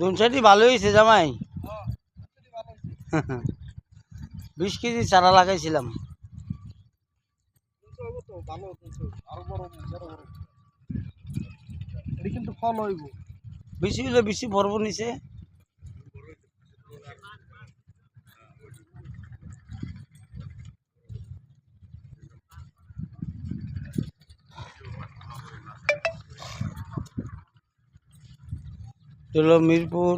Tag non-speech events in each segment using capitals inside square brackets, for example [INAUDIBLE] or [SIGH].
দুনসাটি ভালো হয়েছে জামাই। বিশ কেজি চারা লাগাইছিলাম। কিন্তু ফল হইব। বেশি হলে বেশি ভরব হলো মিরপুর।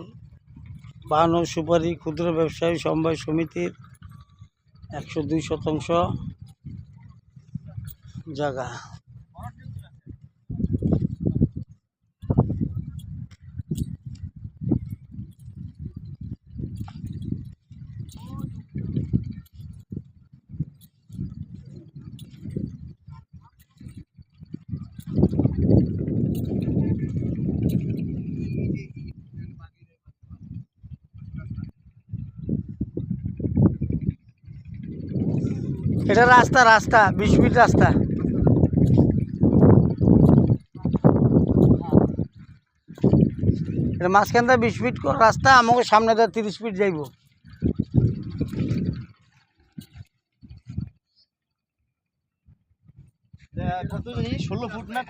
পান ও সুপারি ক্ষুদ্র ব্যবসায়ী সমবায় সমিতির একশো দুই শতাংশ জায়গা। এটা রাস্তা রাস্তা, বিশ ফিট রাস্তা। এটা মাঝখানটা বিশ ফিট রাস্তা, আমাকে সামনে দা তিরিশ ফিট যাইব। ষোলো ফুট না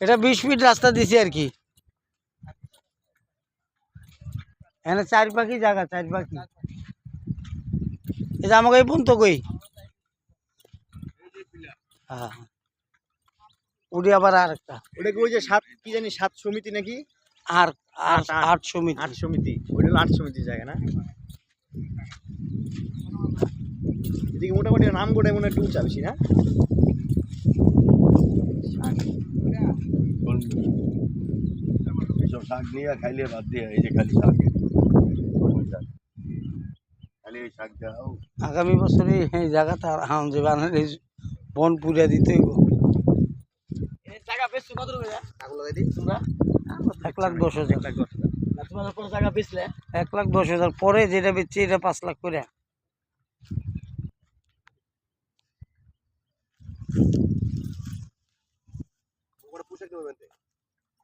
এটা বিশ ফিট রাস্তা দিছি আর কি। এখানে চার পাখি জায়গা চার পাখি এটা আমাকে এই পর্যন্ত কই? হ্যাঁ। উড়ি আবার আর একটা ওটা কি ওই যে সাত কি জানি সাত সমিতি নাকি? আর আর আট, সমিতি। আট সমিতি। ওইটা আট সমিতির জায়গা না? এদিকে মোটামুটি নাম গোটাই মনে হয় একটু উঁচা বেশি না? শাক। নিয়ে খাইলে বাদ দিয়ে এই যে খালি শাক কলমি শাক। খালি এই শাক দাও আগামী বছরে এই জায়গাটা হাম যে বানার এই বন পুড়িয়া দিতে হইব। এক লাখ দশ হাজার। এক লাখ দশ হাজার। পরে যেটা বেচছি এটা পাঁচ লাখ করে।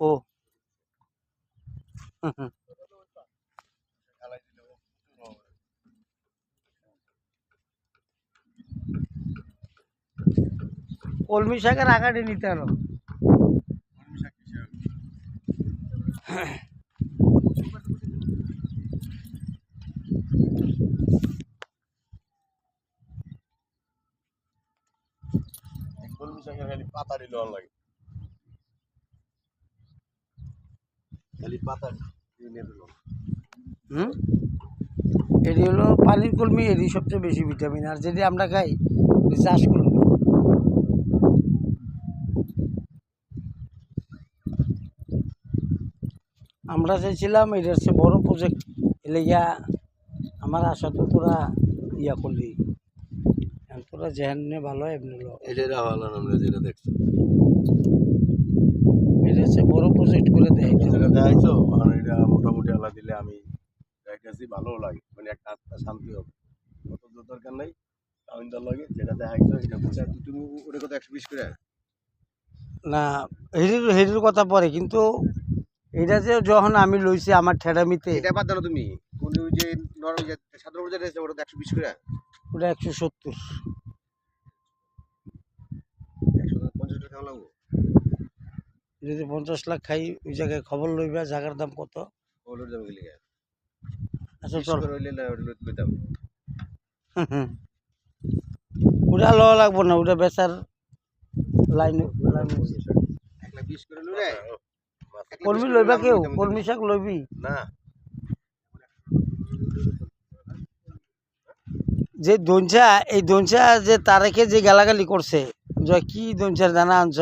ও। কলমি শাকের আগাটি নিতে আরও কলমি শাকের খালি লাগে। খালি পাতা হুম? এটি হলো পানির কলমি এটি সবচেয়ে বেশি ভিটামিন আর যেটি আমরা খাই চাষ কলমি আমরা চাইছিলাম এটা হচ্ছে বড় প্রজেক্ট এলে গিয়া আমার আশা তো তোরা ইয়া করলি। তোরা যেহেন ভালো এমনি এটা ভালো আমরা যেটা দেখছি। এটা হচ্ছে বড় প্রজেক্ট করে দেয় যেটা দেখাইছো? আর এটা মোটামুটি আলা দিলে আমি দেখাইছি ভালো লাগে। মানে একটা আত্মা শান্তি হবে। অত দরকার নাই। কাউন্টার লাগে যেটা দেখাইছো এটা বুঝা তুমি ওটা কত একশো বিশ করে না হেরির হেরির কথা পরে কিন্তু এটা যে যখন আমি লইছি আমার ঠেড়ামিতে এটা বাদ দাও তুমি। কোন ওই যে নরম যে সাধারণ যে রয়েছে ওটা একশো বিশ করে? ওটা একশো সত্তর। একশো পঞ্চাশ টাকা কেমন লাগবো? যদি পঞ্চাশ লাখ খাই ওই জায়গায় খবর লইবা জায়গার দাম কত? ওগুলোর দাম গেলে আচ্ছা চল। করে হইলে না [LAUGHS] ওটা লওয়া লাগবো না ওটা বেচার লাইন লাইন এক লাখ বিশ করে লইলে? কলমি লইবা কেউ? কলমি শাক লইবি? না। যে দঞ্চা এই দঞ্চা যে তারেকে যে গালাগালি করছে যে কি দঞ্চার দানা আনছ?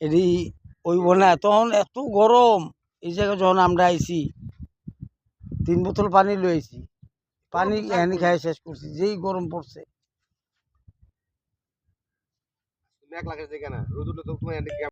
এটি ওই না। তখন এত গরম এই জায়গায় যখন আমরা আইছি তিন বোতল পানি লইছি পানি এনে খাই শেষ করছি যেই গরম পড়ছে। মেঘ লাগাইছে কেন রোদ উঠলে তো তোমার